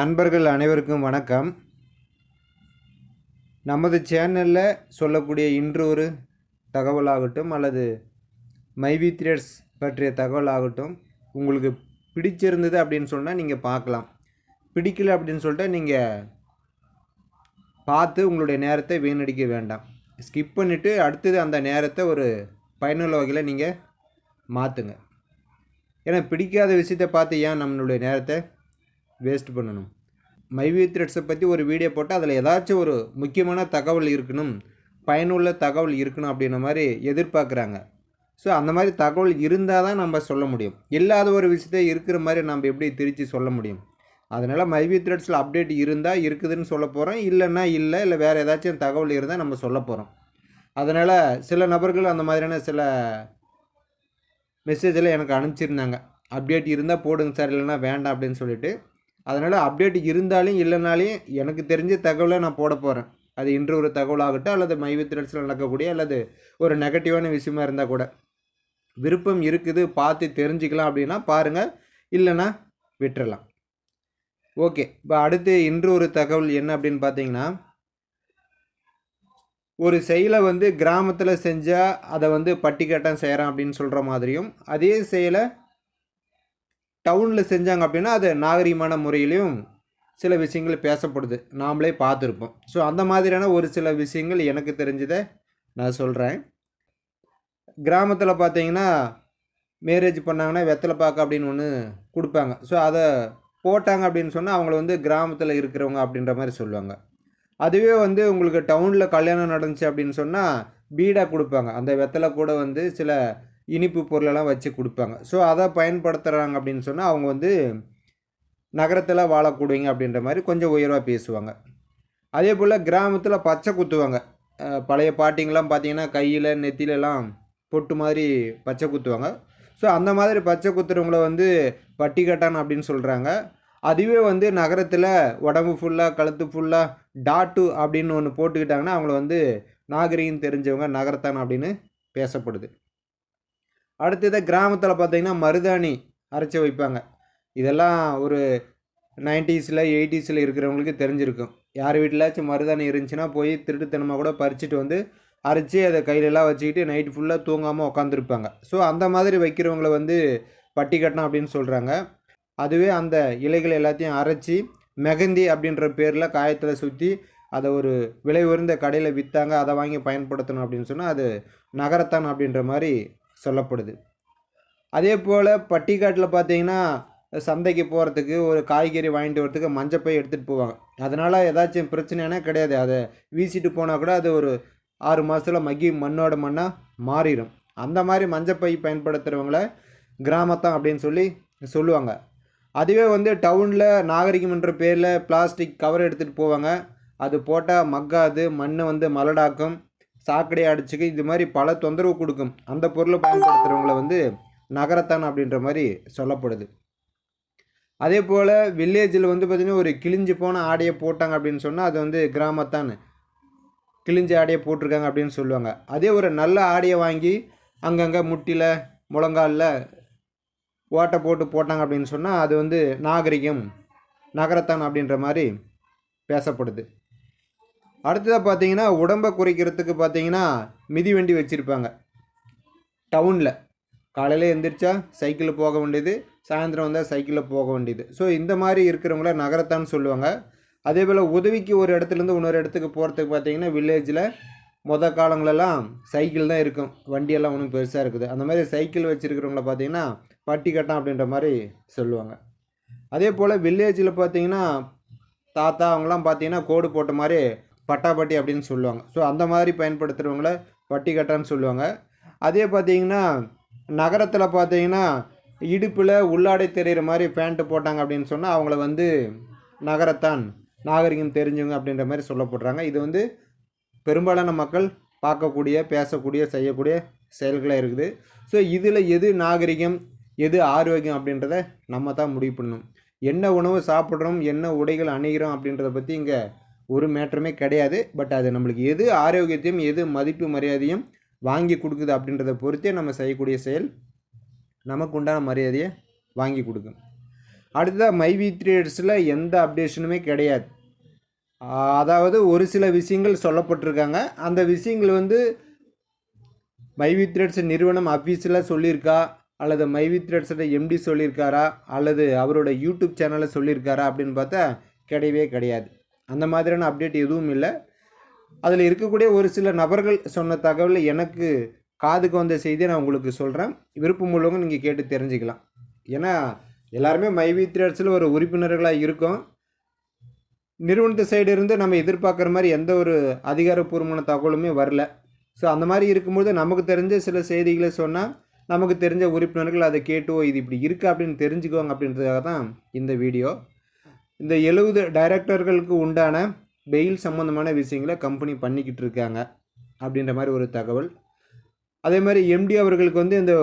நண்பர்கள் அனைவருக்கும் வணக்கம். நமது சேனலில் சொல்லக்கூடிய இன்று ஒரு தகவலாகட்டும் அல்லது மைவி த்ரெட்ஸ் பற்றிய தகவலாகட்டும் உங்களுக்கு பிடிச்சிருந்தது அப்படின்னு சொன்னால் நீங்கள் பார்க்கலாம். பிடிக்கல அப்படின்னு சொல்லிட்டு நீங்கள் பார்த்து உங்களுடைய நேரத்தை வீணடிக்க வேண்டாம். ஸ்கிப் பண்ணிவிட்டு அடுத்தது அந்த நேரத்தை ஒரு பயனுள்ள வகையில் நீங்கள் மாற்றுங்க ஏன்னா பிடிக்காத விஷயத்தை பார்த்து ஏன் நம்மளுடைய நேரத்தை வேஸ்ட் பண்ணணும். மைவி த்ரெட்ஸை பற்றி ஒரு வீடியோ போட்டால் அதில் ஏதாச்சும் ஒரு முக்கியமான தகவல் இருக்கணும். பயனுள்ள தகவல் இருக்கணும் அப்படின்ற மாதிரி எதிர்பார்க்குறாங்க. ஸோ அந்த மாதிரி தகவல் இருந்தால் தான் நம்ம சொல்ல முடியும். இல்லாத ஒரு விஷயத்தை இருக்கிற மாதிரி நம்ம எப்படி திரித்து சொல்ல முடியும்? அதனால் மைவி த்ரெட்ஸில் அப்டேட் இருந்தால் இருக்குதுன்னு சொல்ல போகிறோம் இல்லைன்னா இல்லை இல்லை வேறு ஏதாச்சும் தகவல் இருந்தால் நம்ம சொல்ல போகிறோம் அதனால் சில நபர்கள் அந்த மாதிரியான சில மெசேஜில் எனக்கு அனுப்பிச்சிருந்தாங்க. அப்டேட் இருந்தால் போடுங்க சார் இல்லைன்னா வேண்டாம் அப்படின்னு சொல்லிட்டு அதனால் அப்டேட் இருந்தாலும் இல்லைனாலையும் எனக்கு தெரிஞ்ச தகவலை நான் போட போகிறேன் அது இன்று ஒரு தகவலாகட்டும் அல்லது மைவி த்ரெட்ஸில் நடக்கக்கூடிய அல்லது ஒரு நெகட்டிவான விஷயமா இருந்தால் கூட. விருப்பம் இருக்குது பார்த்து தெரிஞ்சுக்கலாம் அப்படின்னா பாருங்கள் இல்லைன்னா விட்டுறலாம். ஓகே இப்போ அடுத்து இன்று ஒரு தகவல் என்ன அப்படின்னு பார்த்தீங்கன்னா ஒரு செயலை வந்து கிராமத்தில் செஞ்சால் அதை வந்து பட்டிக்காட்டம் செய்கிறேன் அப்படின்னு சொல்கிற மாதிரியும் அதே செயலை டவுனில் செஞ்சாங்க அப்படின்னா அது நாகரிகமான முறையிலையும் சில விஷயங்கள் பேசப்படுது. நாமளே பார்த்துருப்போம். ஸோ அந்த மாதிரியான ஒரு சில விஷயங்கள் எனக்கு தெரிஞ்சதை நான் சொல்கிறேன் கிராமத்தில் பார்த்தீங்கன்னா மேரேஜ் பண்ணாங்கன்னா வெத்தலை பாக்கு அப்படின்னு ஒன்று கொடுப்பாங்க. ஸோ அதை போட்டாங்க அப்படின்னு சொன்னால் அவங்கள வந்து கிராமத்தில் இருக்கிறவங்க அப்படின்ற மாதிரி சொல்லுவாங்க. அதுவே வந்து உங்களுக்கு டவுனில் கல்யாணம் நடந்துச்சு அப்படின்னு சொன்னால் பீடாக கொடுப்பாங்க. அந்த வெத்தலை கூட வந்து சில இனிப்பு பொருளெல்லாம் வச்சு கொடுப்பாங்க. ஸோ அதை பயன்படுத்துகிறாங்க அப்படின்னு சொன்னால் அவங்க வந்து நகரத்தில் வாழக்கூடுவீங்க அப்படின்ற மாதிரி கொஞ்சம் உயர்வாக பேசுவாங்க. அதே போல் கிராமத்தில் பச்சை குத்துவாங்க. பழைய பாட்டிங்கெலாம் பார்த்தீங்கன்னா கையில் நெத்திலெல்லாம் பொட்டு மாதிரி பச்சை குத்துவாங்க. ஸோ அந்த மாதிரி பச்சை குத்துறவங்கள வந்து பட்டிக்கட்டான் அப்படின்னு சொல்கிறாங்க அதுவே வந்து நகரத்தில் உடம்பு ஃபுல்லாக கழுத்து ஃபுல்லாக டாட்டு அப்படின்னு ஒன்று போட்டுக்கிட்டாங்கன்னா அவங்கள வந்து நாகரிகம் தெரிஞ்சவங்க நகரத்தான் அப்படின்னு பேசப்படுது. அடுத்தது கிராமத்தில் பார்த்தீங்கன்னா மருதாணி அரைச்சி வைப்பாங்க. இதெல்லாம் ஒரு நைன்ட்டீஸில் எயிட்டிஸில் இருக்கிறவங்களுக்கு தெரிஞ்சிருக்கும். யார் வீட்டிலாச்சும் மருதாணி இருந்துச்சுன்னா போய் திருட்டுத்தனமாக கூட பறிச்சுட்டு வந்து அரைச்சி அதை கையிலெல்லாம் வச்சுக்கிட்டு நைட் ஃபுல்லாக தூங்காமல் உட்காந்துருப்பாங்க ஸோ அந்த மாதிரி வைக்கிறவங்கள வந்து பட்டி கட்டணம் அப்படின்னு சொல்கிறாங்க அதுவே அந்த இலைகள் எல்லாத்தையும் அரைச்சி மெகந்தி அப்படின்ற பேரில் காயத்தில் சுற்றி அதை ஒரு விலை உயர்ந்த கடையில் விற்றாங்க அதை வாங்கி பயன்படுத்தணும் அப்படின்னு சொன்னால் அது நகரத்தான் அப்படின்ற மாதிரி சொல்லப்படுது. அதே போல் பட்டிக்காட்டில் பார்த்தீங்கன்னா சந்தைக்கு போகிறதுக்கு ஒரு காய்கறி வாங்கிட்டு வரதுக்கு மஞ்சப்பை எடுத்துகிட்டு போவாங்க. அதனால் ஏதாச்சும் பிரச்சனைனா கிடையாது. அதை வீசிட்டு போனால் கூட அது ஒரு ஆறு மாதத்தில் மக்கி மண்ணோட மண்ணாக மாறிடும் அந்த மாதிரி மஞ்சப்பை பயன்படுத்துகிறவங்கள கிராமத்தான் அப்படின்னு சொல்லி சொல்லுவாங்க. அதுவே வந்து டவுனில் நாகரிகம்ன்ற பேரில் பிளாஸ்டிக் கவர் எடுத்துகிட்டு போவாங்க. அது போட்டால் மக்காது மண்ணை வந்து மலடாக்கும். சாக்கடை அடிச்சுக்கு இது மாதிரி பல தொந்தரவு கொடுக்கும். அந்த பொருளை பயன்படுத்துகிறவங்கள வந்து நகரத்தான் அப்படின்ற மாதிரி சொல்லப்படுது. அதே போல் வில்லேஜில் வந்து பார்த்திங்கன்னா ஒரு கிழிஞ்சு போன ஆடையை போட்டாங்க அப்படின்னு சொன்னால் அது வந்து கிராமத்தான். கிழிஞ்ச ஆடையை போட்டிருக்காங்க அப்படின்னு சொல்லுவாங்க. அதே ஒரு நல்ல ஆடையை வாங்கி அங்கங்கே முட்டியில் முழங்காலில் ஓட்டை போட்டு போட்டாங்க அப்படின்னு சொன்னால் அது வந்து நாகரிகம் நகரத்தான் அப்படின்ற மாதிரி பேசப்படுது. அடுத்ததாக பார்த்தீங்கன்னா உடம்பை குறைக்கிறதுக்கு பார்த்தீங்கன்னா மிதிவண்டி வச்சுருப்பாங்க. டவுனில். காலையில் எந்திரிச்சா சைக்கிளில் போக வேண்டியது. சாயந்தரம் வந்தால் சைக்கிளில் போக வேண்டியது. ஸோ இந்த மாதிரி இருக்கிறவங்கள நகரத்தான்னு சொல்லுவாங்க. அதே போல் உதவிக்கு ஒரு இடத்துலேருந்து இன்னொரு இடத்துக்கு போகிறதுக்கு பார்த்தீங்கன்னா வில்லேஜில் மொத காலங்களெல்லாம் சைக்கிள் தான் இருக்கும். வண்டியெல்லாம் ஒன்றும் பெருசாக இருக்குது. அந்த மாதிரி சைக்கிள் வச்சுருக்கிறவங்கள பார்த்தீங்கன்னா பட்டி கட்டம் அப்படின்ற மாதிரி சொல்லுவாங்க. அதே போல் வில்லேஜில் பார்த்தீங்கன்னா தாத்தா அவங்களாம் பார்த்தீங்கன்னா கோடு போட்ட மாதிரி பட்டாபட்டி அப்படின்னு சொல்லுவாங்க. ஸோ அந்த மாதிரி பயன்படுத்துகிறவங்கள வட்டி கட்டான்னு சொல்லுவாங்க. அதே பார்த்தீங்கன்னா நகரத்தில் பார்த்தீங்கன்னா இடுப்பில் உள்ளாடை தெரிகிற மாதிரி பேண்ட்டு போட்டாங்க அப்படின்னு சொன்னால் அவங்கள வந்து நகரத்தான் நாகரிகம் தெரிஞ்சவங்க அப்படின்ற மாதிரி சொல்லப்படுறாங்க. இது வந்து பெரும்பாலான மக்கள் பார்க்கக்கூடிய பேசக்கூடிய செய்யக்கூடிய செயல்களாக இருக்குது. ஸோ இதில் எது நாகரிகம் எது ஆரோக்கியம் அப்படின்றத நம்ம தான் முடிவு பண்ணணும். என்ன உணவு சாப்பிட்றோம் என்ன உடைகள் அணிகிறோம் அப்படின்றத பற்றி இங்கே ஒரு மேட்டருமே கிடையாது. பட் அது நம்மளுக்கு எது ஆரோக்கியத்தையும் எது மதிப்பு மரியாதையும் வாங்கி கொடுக்குது அப்படின்றத பொறுத்தே நம்ம செய்யக்கூடிய செயல் நமக்கு உண்டான மரியாதையை வாங்கி கொடுக்கும். அடுத்ததாக மைவி த்ரேட்ஸில் எந்த அப்டேஷனுமே கிடையாது. அதாவது ஒரு சில விஷயங்கள் சொல்லப்பட்டிருக்காங்க. அந்த விஷயங்கள் வந்து மைவி த்ரெட்ஸ் நிறுவனம் அஃபீஷியலாக சொல்லியிருக்கா? அல்லது மைவி த்ரெட்ஸோட எம்டி சொல்லியிருக்காரா? அல்லது அவரோட யூடியூப் சேனலில் சொல்லியிருக்காரா? அப்படின்னு பார்த்தா கிடையவே கிடையாது. அந்த மாதிரியான அப்டேட் எதுவும் இல்லை. அதில் இருக்கக்கூடிய ஒரு சில நபர்கள் சொன்ன தகவல் எனக்கு காதுக்கு வந்த செய்தியை நான் உங்களுக்கு சொல்கிறேன் விருப்பம் உள்ளவங்க நீங்கள் கேட்டு தெரிஞ்சுக்கலாம். ஏன்னா எல்லாருமே மைவி த்ரேட்ஸில் ஒரு உறுப்பினர்களாக இருக்கோம். நிறுவனத்து சைடு இருந்து நம்ம எதிர்பார்க்குற மாதிரி எந்த ஒரு அதிகாரப்பூர்வமான தகவலுமே வரல. ஸோ அந்த மாதிரி இருக்கும்போது நமக்கு தெரிஞ்ச சில செய்திகளை சொன்னால் நமக்கு தெரிஞ்ச உறுப்பினர்கள் அதை கேட்டுவோ இது இப்படி இருக்குது அப்படின்னு தெரிஞ்சுக்குவாங்க அப்படின்றதுக்காக தான் இந்த வீடியோ. இந்த எழுபது டைரக்டர்களுக்கு உண்டான பெயில் சம்மந்தமான விஷயங்களை கம்பெனி பண்ணிக்கிட்டு இருக்காங்க அப்படின்ற மாதிரி ஒரு தகவல். அதே மாதிரி எம்டி அவர்களுக்கு வந்து இந்த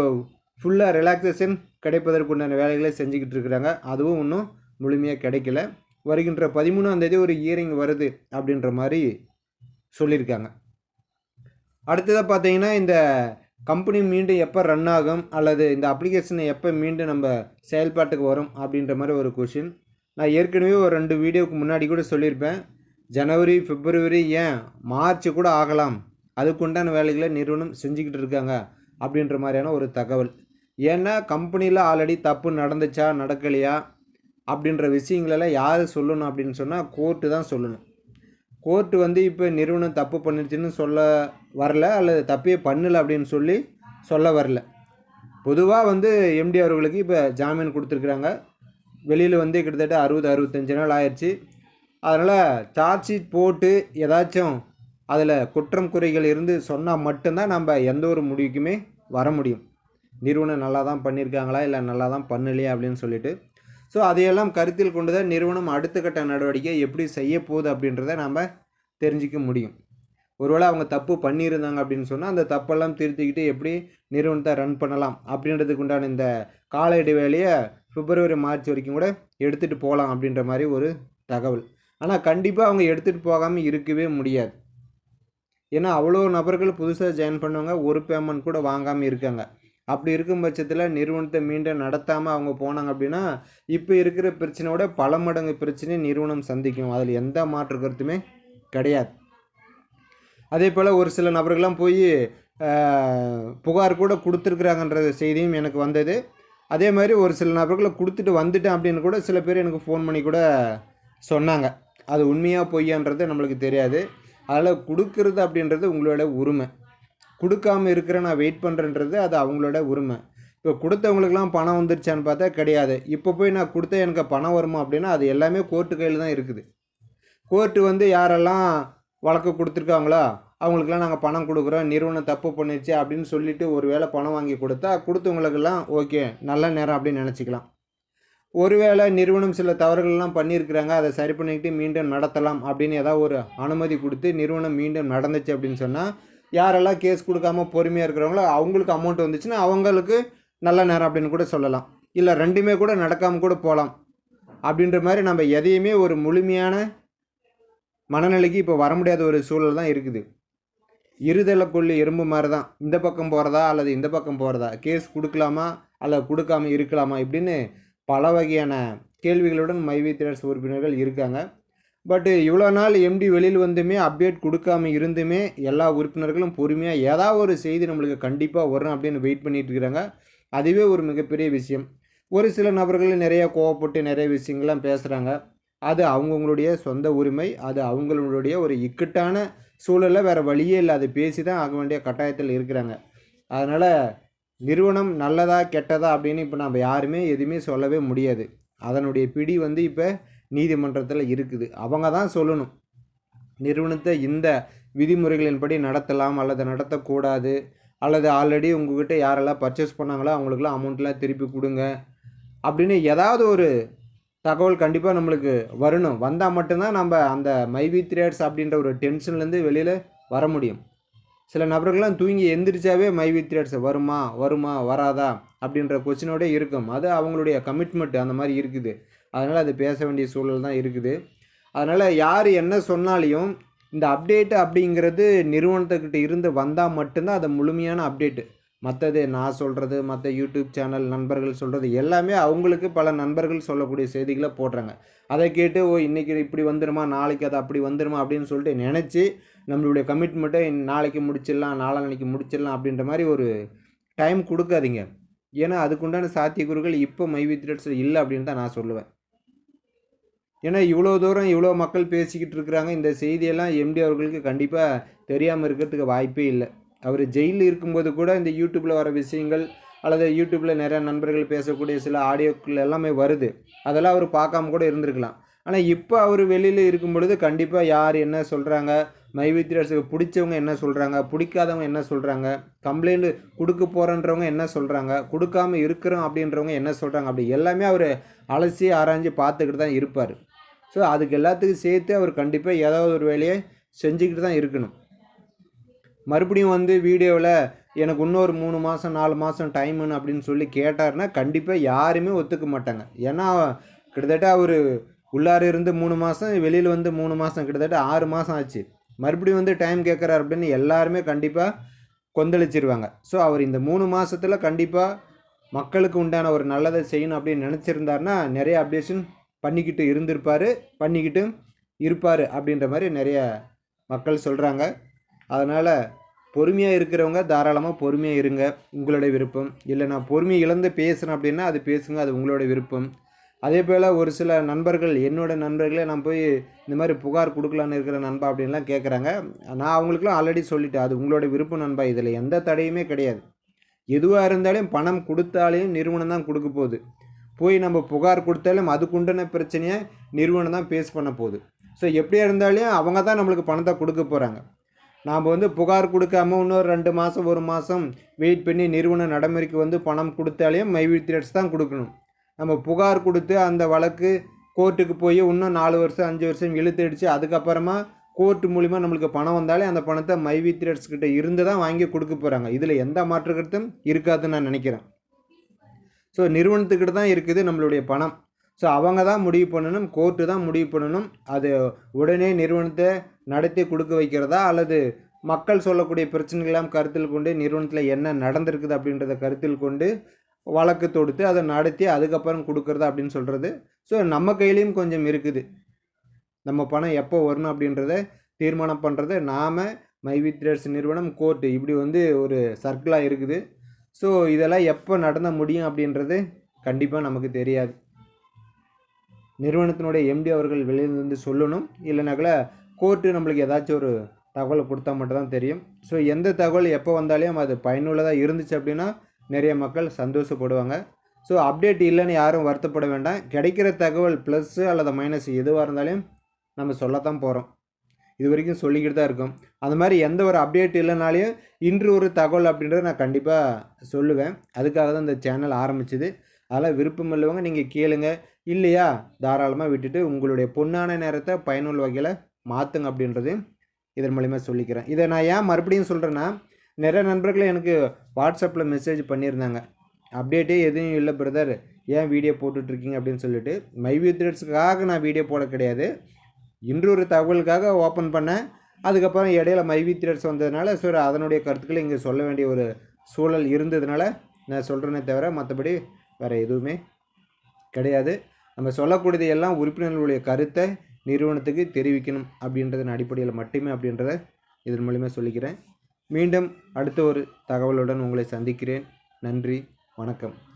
ஃபுல்லாக ரிலாக்ஸேஷன் கிடைப்பதற்குண்டான வேலைகளை செஞ்சுக்கிட்டு இருக்கிறாங்க. அதுவும் இன்னும் முழுமையாக கிடைக்கல. வருகின்ற பதிமூணாம் தேதி ஒரு இயரிங் வருது அப்படின்ற மாதிரி சொல்லியிருக்காங்க. அடுத்ததாக பார்த்தீங்கன்னா இந்த கம்பெனி மீண்டும் எப்போ ரன் ஆகும் அல்லது இந்த அப்ளிகேஷனை எப்போ மீண்டும் நம்ம செயல்பாட்டுக்கு வரும் அப்படின்ற மாதிரி ஒரு கொஷின் நான் ஏற்கனவே ஒரு ரெண்டு வீடியோவுக்கு முன்னாடி கூட சொல்லியிருப்பேன். ஜனவரி பிப்ரவரி ஏன் மார்ச் கூட ஆகலாம்? அதுக்குண்டான வேலைகளை நிறுவனம் செஞ்சுக்கிட்டு இருக்காங்க அப்படின்ற மாதிரியான ஒரு தகவல். ஏன்னா கம்பெனியில் ஆல்ரெடி தப்பு நடந்துச்சா நடக்கலையா அப்படின்ற விஷயங்களெல்லாம் யார் சொல்லணும் அப்படின்னு சொன்னால் கோர்ட்டு தான் சொல்லணும். கோர்ட்டு வந்து இப்போ நிறுவனம் தப்பு பண்ணிருச்சுன்னு சொல்ல வரல அல்லது தப்பே பண்ணல அப்படின்னு சொல்லி சொல்ல வரல. பொதுவாக வந்து எம்டி அவர்களுக்கு இப்போ ஜாமீன் கொடுத்துருக்குறாங்க. வெளியில் வந்து கிட்டத்தட்ட அறுபது அறுபத்தஞ்சு நாள் ஆயிடுச்சு அதனால் சார்ஜ் ஷீட் போட்டு ஏதாச்சும் அதில் குற்றம் குறைகள் இருந்து சொன்னால் மட்டும்தான் நம்ம எந்த ஒரு முடிவுக்குமே வர முடியும். நிறுவனம் நல்லா தான் பண்ணியிருக்காங்களா இல்லை நல்லா தான் பண்ணலையா? அப்படின்னு சொல்லிட்டு. ஸோ அதையெல்லாம் கருத்தில் கொண்டு தான் நிறுவனம் அடுத்த கட்ட நடவடிக்கை எப்படி செய்ய போகுது அப்படின்றத நம்ம தெரிஞ்சிக்க முடியும். ஒருவேளை அவங்க தப்பு பண்ணியிருந்தாங்க அப்படின்னு சொன்னால் அந்த தப்பெல்லாம் திருத்திக்கிட்டு எப்படி நிறுவனத்தை ரன் பண்ணலாம் அப்படின்றதுக்கு உண்டான இந்த கால இடைவேளையை பிப்ரவரி மார்ச் வரைக்கும் கூட எடுத்துகிட்டு போகலாம் அப்படின்ற மாதிரி ஒரு தகவல். ஆனால் கண்டிப்பாக அவங்க எடுத்துகிட்டு போகாமல் இருக்கவே முடியாது. ஏன்னா அவ்வளோ நபர்கள் புதுசாக ஜாயின் பண்ணவங்க ஒரு பேமெண்ட் கூட வாங்காமல் இருக்காங்க. அப்படி இருக்கும் பட்சத்தில் நிறுவனத்தை மீண்டும் நடத்தாமல் அவங்க போனாங்க அப்படின்னா இப்போ இருக்கிற பிரச்சனையோட பல மடங்கு பிரச்சனையை நிறுவனம் சந்திக்கும். அதில் எந்த மாற்று கருத்துமே கிடையாது. அதே போல் ஒரு சில நபர்கள்லாம் போய் புகார் கூட கொடுத்துருக்குறாங்கன்ற செய்தியும் எனக்கு வந்தது. அதே மாதிரி ஒரு சில நபர்களை கொடுத்துட்டு வந்துட்டேன் அப்படின்னு கூட சில பேர் எனக்கு ஃபோன் பண்ணி கூட சொன்னாங்க. அது உண்மையாக பொய்யான்றது நம்மளுக்கு தெரியாது. அதில் கொடுக்கறது அப்படின்றது உங்களோட உரிமை. கொடுக்காம இருக்கிற நான் வெயிட் பண்ணுறேன்றது அது அவங்களோட உரிமை. இப்போ கொடுத்தவங்களுக்குலாம் பணம் வந்துருச்சான்னு பார்த்தா கிடையாது. இப்போ போய் நான் கொடுத்த எனக்கு பணம் வருமா அப்படின்னா அது எல்லாமே கோர்ட்டு கையில் தான் இருக்குது. கோர்ட்டு வந்து யாரெல்லாம் வழக்கு கொடுத்துருக்காங்களோ? அவங்களுக்குலாம் நாங்கள் பணம் கொடுக்குறோம் நிறுவனம் தப்பு பண்ணிடுச்சு அப்படின்னு சொல்லிவிட்டு ஒரு வேளை பணம் வாங்கி கொடுத்தா கொடுத்தவங்களுக்கெல்லாம் ஓகே நல்ல நேரம் அப்படின்னு நினச்சிக்கலாம். ஒருவேளை நிறுவனம் சில தவறுகள்லாம் பண்ணியிருக்கிறாங்க அதை சரி பண்ணிக்கிட்டு மீண்டும் நடத்தலாம் அப்படின்னு ஏதாவது ஒரு அனுமதி கொடுத்து நிறுவனம் மீண்டும் நடந்துச்சு அப்படின்னு சொன்னால் யாரெல்லாம் கேஸ் கொடுக்காம பொறுமையாக இருக்கிறவங்களோ அவங்களுக்கு அமௌண்ட் வந்துச்சுன்னா அவங்களுக்கு நல்ல நேரம் அப்படின்னு கூட சொல்லலாம். இல்லை ரெண்டுமே கூட நடக்காமல் கூட போகலாம் அப்படின்ற மாதிரி நம்ம எதையுமே ஒரு முழுமையான மனநிலைக்கு இப்போ வர முடியாத ஒரு சூழல் தான் இருக்குது. இருதலை கொள்ளி எறும்பு மாதிரி தான் இந்த பக்கம் போகிறதா அல்லது இந்த பக்கம் போகிறதா கேஸ் கொடுக்கலாமா? அல்லது கொடுக்காம இருக்கலாமா? இப்படின்னு பல வகையான கேள்விகளுடன் மைவி திரட்ஸ் உறுப்பினர்கள் இருக்காங்க. பட்டு இவ்வளோ நாள் எம்டி வெளியில் வந்துமே அப்டேட் கொடுக்காம இருந்துமே எல்லா உறுப்பினர்களும் பொறுமையாக ஏதாவது ஒரு செய்தி நம்மளுக்கு கண்டிப்பாக வரும் அப்படின்னு வெயிட் பண்ணிகிட்டு இருக்கிறாங்க அதுவே ஒரு மிகப்பெரிய விஷயம். ஒரு சில நபர்கள் நிறைய கோவப்பட்டு நிறைய விஷயங்கள்லாம் பேசுகிறாங்க அது அவங்கவுங்களுடைய சொந்த உரிமை. அது அவங்களுடைய ஒரு இக்கட்டான சூழலில் வேறு வழியே இல்லை அதை பேசி தான் ஆக வேண்டிய கட்டாயத்தில் இருக்கிறாங்க. அதனால் நிறுவனம் நல்லதா கெட்டதா அப்படின்னு இப்போ நம்ம யாருமே எதுவுமே சொல்லவே முடியாது. அதனுடைய பிடி வந்து இப்போ நீதிமன்றத்தில் இருக்குது. அவங்க தான் சொல்லணும். நிறுவனத்தை இந்த விதிமுறைகளின்படி நடத்தலாம் அல்லது நடத்தக்கூடாது அல்லது ஆல்ரெடி உங்ககிட்ட யாரெல்லாம் பர்ச்சேஸ் பண்ணாங்களோ அவங்களுக்குலாம் அமௌண்ட்லாம் திருப்பி கொடுங்க அப்படின்னு ஏதாவது ஒரு தகவல் கண்டிப்பாக நம்மளுக்கு வரணும். வந்தால் மட்டும்தான் நம்ம அந்த மைவி த்ரேட்ஸ் அப்படின்ற ஒரு டென்ஷன்லேருந்து வெளியில் வர முடியும். சில நபர்கள்லாம் தூங்கி எந்திரிச்சாவே மைவி த்ரேட்ஸ் வருமா வருமா வராதா அப்படின்ற கொஸ்டினோட இருக்கும். அது அவங்களுடைய கமிட்மெண்ட் அந்த மாதிரி இருக்குது. அதனால் அது பேச வேண்டிய சூழல் தான் இருக்குது. அதனால் யார் என்ன சொன்னாலையும் இந்த அப்டேட்டு அப்படிங்கிறது நிறுவனத்துக்கிட்ட இருந்து வந்தால் மட்டும்தான் அது முழுமையான அப்டேட்டு மற்றது நான் சொல்கிறது மற்ற யூடியூப் சேனல் நண்பர்கள் சொல்கிறது எல்லாமே அவங்களுக்கு பல நண்பர்கள் சொல்லக்கூடிய செய்திகளை போடுறாங்க. அதை கேட்டு ஓ இன்றைக்கி இப்படி வந்துடுமா நாளைக்கு அது அப்படி வந்துடுமா அப்படின்னு சொல்லிட்டு நினச்சி நம்மளுடைய கமிட்மெண்ட்டை நாளைக்கு முடிச்சிடலாம் நாளான்னைக்கு முடிச்சிடலாம் அப்படின்ற மாதிரி ஒரு டைம் கொடுக்காதீங்க. ஏன்னா அதுக்குண்டான சாத்தியக்கூறுகள் இப்போ மைவி த்ரெட்ஸில் இல்லை அப்படின்னு தான் நான் சொல்லுவேன். ஏன்னா இவ்வளோ தூரம் இவ்வளோ மக்கள் பேசிக்கிட்டு இருக்கிறாங்க இந்த செய்தியெல்லாம் எம்டி அவர்களுக்கு கண்டிப்பாக தெரியாமல் இருக்கிறதுக்கு வாய்ப்பே இல்லை. அவர் ஜெயிலில் இருக்கும்போது கூட இந்த யூடியூப்பில் வர விஷயங்கள் அல்லது யூடியூப்பில் நிறையா நண்பர்கள் பேசக்கூடிய சில ஆடியோக்கள் எல்லாமே வருது. அதெல்லாம் அவர் பார்க்காம கூட இருந்திருக்கலாம். ஆனால் இப்போ அவர் வெளியில் இருக்கும் பொழுது கண்டிப்பாக யார் என்ன சொல்கிறாங்க மைவித்ரஸுக்கு பிடிச்சவங்க என்ன சொல்கிறாங்க பிடிக்காதவங்க என்ன சொல்கிறாங்க கம்ப்ளைண்ட் கொடுக்க போகிறன்றவங்க என்ன சொல்கிறாங்க கொடுக்காம இருக்கிறோம் அப்படின்றவங்க என்ன சொல்கிறாங்க அப்படி எல்லாமே அவர் அலசி ஆராய்ஞ்சு பார்த்துக்கிட்டு தான் இருப்பார். ஸோ அதுக்கு எல்லாத்துக்கும் சேர்த்து அவர் கண்டிப்பாக ஏதாவது ஒரு வேலையை செஞ்சுக்கிட்டு தான் இருக்கணும். மறுபடியும் வந்து வீடியோவில் எனக்கு இன்னொரு மூணு மாதம் நாலு மாதம் டைமுன்னு அப்படின்னு சொல்லி கேட்டார்னா கண்டிப்பாக யாருமே ஒத்துக்க மாட்டாங்க. ஏன்னா கிட்டத்தட்ட அவர் உள்ளார இருந்து மூணு மாதம் வெளியில் வந்து மூணு மாதம் கிட்டத்தட்ட ஆறு மாதம் ஆச்சு. மறுபடியும் வந்து டைம் கேட்குறாரு அப்படின்னு எல்லாருமே கண்டிப்பாக கொந்தளிச்சிருவாங்க. ஸோ அவர் இந்த மூணு மாதத்தில் கண்டிப்பாக மக்களுக்கு உண்டான ஒரு நல்லதை செய்யணும் அப்படின்னு நினச்சிருந்தாருன்னா நிறைய அப்டேஷன் பண்ணிக்கிட்டு இருந்திருப்பார் பண்ணிக்கிட்டு இருப்பார் அப்படின்ற மாதிரி நிறைய மக்கள் சொல்கிறாங்க அதனால் பொறுமையாக இருக்கிறவங்க தாராளமாக பொறுமையாக இருங்க. உங்களுடைய விருப்பம். இல்லை நான் பொறுமையை இழந்து பேசுகிறேன் அப்படின்னா அது பேசுங்க. அது உங்களோட விருப்பம். அதே போல் ஒரு சில நண்பர்கள் என்னோடய நண்பர்களே நான் போய் இந்த மாதிரி புகார் கொடுக்கலான்னு இருக்கிற நண்பா அப்படின்லாம் கேட்குறாங்க நான் அவங்களுக்குலாம் ஆல்ரெடி சொல்லிட்டேன். அது உங்களோட விருப்பம் நண்பா. இதில் எந்த தடையுமே கிடையாது. எதுவாக இருந்தாலும் பணம் கொடுத்தாலையும் நிறுவனம் தான் கொடுக்க போகுது. போய் நம்ம புகார் கொடுத்தாலும் அதுக்குண்டான பிரச்சனையை நிறுவனம் தான் பேஸ் பண்ண போகுது. ஸோ எப்படியா இருந்தாலும் அவங்க தான் நம்மளுக்கு பணத்தை கொடுக்க போகிறாங்க நாம் வந்து புகார் கொடுக்காம இன்னொரு ரெண்டு மாதம் ஒரு மாதம் வெயிட் பண்ணி நிறுவன நடைமுறைக்கு வந்து பணம் கொடுத்தாலையும் மைவி த்ரெட்ஸ் தான் கொடுக்கணும். நம்ம புகார் கொடுத்து அந்த வழக்கு கோர்ட்டுக்கு போய் இன்னும் நாலு வருஷம் அஞ்சு வருஷம் இழுத்தடிச்சு அதுக்கப்புறமா கோர்ட்டு மூலிமா நம்மளுக்கு பணம் வந்தாலே அந்த பணத்தை மைவி த்ரெட்ஸ் கிட்ட இருந்து தான் வாங்கி கொடுக்க போகிறாங்க இதில் எந்த மாற்று கருத்தும் இருக்காதுன்னு நான் நினைக்கிறேன். ஸோ நிறுவனத்துக்கிட்ட தான் இருக்குது நம்மளுடைய பணம். ஸோ அவங்க தான் முடிவு பண்ணணும் கோர்ட்டு தான் முடிவு பண்ணணும். அது உடனே நிறுவனத்தை நடத்தி கொடுக்க வைக்கிறதா? அல்லது மக்கள் சொல்லக்கூடிய பிரச்சனைகளாம் கருத்தில் கொண்டு நிறுவனத்தில் என்ன நடந்திருக்குது அப்படின்றத கருத்தில் கொண்டு வழக்கு தொடுத்து அதை நடத்தி அதுக்கப்புறம் கொடுக்குறதா அப்படின்னு சொல்கிறது ஸோ நம்ம கையிலையும் கொஞ்சம் இருக்குது. நம்ம பணம் எப்போ வரணும் அப்படின்றத தீர்மானம் பண்ணுறது நாம் மைவி ட்ரேட்ஸ் நிறுவனம் கோர்ட்டு இப்படி வந்து ஒரு சர்க்கிளாக இருக்குது. ஸோ இதெல்லாம் எப்போ நடந்த முடியும் அப்படின்றது கண்டிப்பாக நமக்கு தெரியாது. நிறுவனத்தினுடைய எம்டி அவர்கள் வெளியே வந்து சொல்லணும். இல்லைனாக்கில் கோர்ட்டு நம்மளுக்கு ஏதாச்சும் ஒரு தகவலை கொடுத்தா மட்டும் தான் தெரியும். ஸோ எந்த தகவல் எப்போ வந்தாலும் அது பயனுள்ளதாக இருந்துச்சு அப்படின்னா நிறைய மக்கள் சந்தோஷப்படுவாங்க. ஸோ அப்டேட் இல்லைன்னு யாரும் வருத்தப்பட வேண்டாம். கிடைக்கிற தகவல் ப்ளஸ்ஸு அல்லது மைனஸ் எதுவாக இருந்தாலும் நம்ம சொல்லத்தான் போகிறோம் இது வரைக்கும் சொல்லிக்கிட்டு தான் இருக்கும். அந்த மாதிரி எந்த ஒரு அப்டேட் இல்லைனாலையும் இன்று ஒரு தகவல் அப்படின்றத நான் கண்டிப்பாக சொல்லுவேன். அதுக்காக தான் இந்த சேனல் ஆரம்பிச்சது. அதெல்லாம் விருப்பம் இல்லைவங்க நீங்கள் கேளுங்க. இல்லையா? தாராளமாக விட்டுட்டு உங்களுடைய பொண்ணான நேரத்தை பயனுள்ள வகையில் மாற்றுங்க அப்படின்றது இதன் மூலிமா சொல்லிக்கிறேன். இதை நான் ஏன் மறுபடியும் சொல்கிறேன்னா நிறைய நண்பர்கள் எனக்கு வாட்ஸ்அப்பில் மெசேஜ் பண்ணியிருந்தாங்க. அப்டேட்டே எதுவும் இல்லை பிரதர். ஏன் வீடியோ போட்டுட்ருக்கீங்க அப்படின்னு சொல்லிட்டு. மைவி த்ரெட்ஸுக்காக நான் வீடியோ போட கிடையாது. இன்று ஒரு தகவலுக்காக ஓப்பன் பண்ணேன். அதுக்கப்புறம் இடையில மைவி த்ரெட்ஸ் வந்ததுனால ஸோ அதனுடைய கருத்துக்களை இங்கே சொல்ல வேண்டிய ஒரு சூழல் இருந்ததுனால நான் சொல்கிறேனே தவிர மற்றபடி வேறு எதுவுமே கிடையாது. நம்ம சொல்லக்கூடியது எல்லாம் உறுப்பினர்களுடைய கருத்தை நிறுவனத்துக்கு தெரிவிக்கணும் அப்படின்றதன் அடிப்படையில் மட்டுமே அப்படின்றத இதன் மூலிமா சொல்லிக்கிறேன். மீண்டும் அடுத்த ஒரு தகவலுடன் உங்களை சந்திக்கிறேன். நன்றி வணக்கம்.